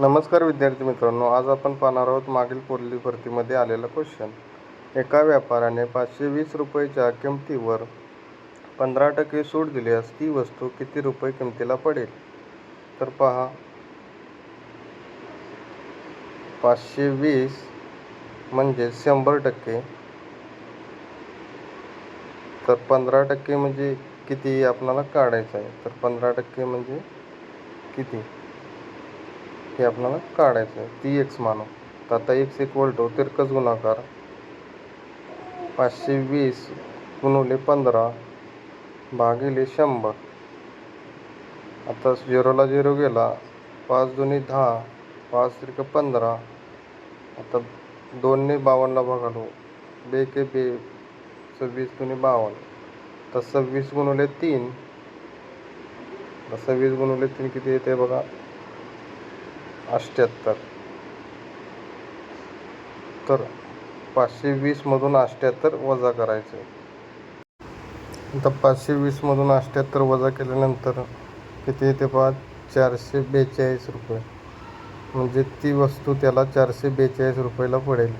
नमस्कार विद्यार्थी मित्रांनो आज आपण पाहणार आहोत मागील पोलीस भरतीमध्ये आलेला क्वेश्चन एका व्यापाऱ्याने पाचशे वीस रुपयेच्या किमतीवर पंधरा टक्के सूट दिल्यास ती वस्तू किती रुपये किमतीला पडेल? तर पहा. पाचशे वीस म्हणजे शंभर टक्के. तर पंधरा टक्के म्हणजे किती आपल्याला काढायचं आहे? तर पंधरा टक्के म्हणजे किती? हे आपल्याला काढायचं आहे. ती एक्स मानू. तर आता एक्स इक्वल टू तिरकस गुणाकार पाचशे वीस गुणवले पंधरा भागिले शंभर. आता झिरोला झिरो गेला. पाच दोन्ही दहा पाच त्रिक पंधरा. आता दोनने बावन्नला भागालो. बे के बे सव्वीस दोन्ही बावन्न. तर सव्वीस गुणवले तीन. सव्वीस गुणवले तीन किती येते बघा? अष्ट्याहत्तर. तर पाचशे वीसमधून अष्ट्याहत्तर वजा करायचे. आता पाचशे वीसमधून अष्ट्याहत्तर वजा केल्यानंतर किती येते पहा? चारशे बेचाळीस रुपये. म्हणजे ती वस्तू त्याला चारशे बेचाळीस रुपयाला पडेल.